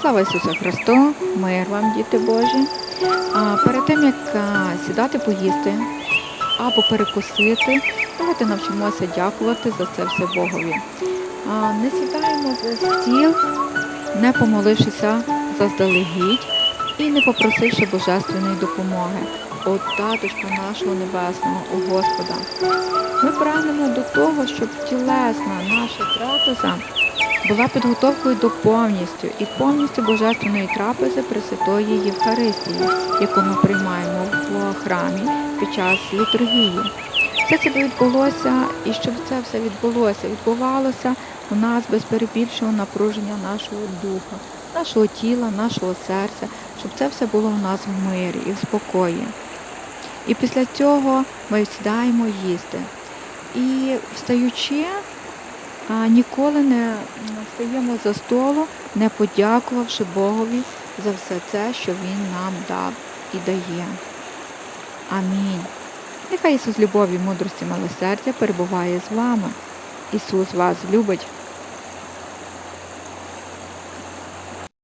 Слава Ісусу Христу, мир вам, діти Божі. А перед тим як сідати поїсти або перекусити, давайте навчимося дякувати за це все Богові. А, не сідаємо за стіл, не помолившися заздалегідь і не попросивши божественної допомоги. От татушка нашого небесного, у Господа. Ми прагнемо до того, щоб тілесна наша трапеза була підготовкою до повністю і повністю божественної трапези Пресвятої Євхаристії, яку ми приймаємо в храмі під час літургії. Все це відбулося, і щоб це все відбулося, відбувалося у нас без перебільшого напруження нашого духа, нашого тіла, нашого серця, щоб це все було у нас в мирі і в спокої. І після цього ми сідаємо їсти. І встаючи, ніколи не встаємо за столу, не подякувавши Богові за все це, що Він нам дав і дає. Амінь. Нехай Ісус любові, мудрості, милосердя перебуває з вами. Ісус вас любить.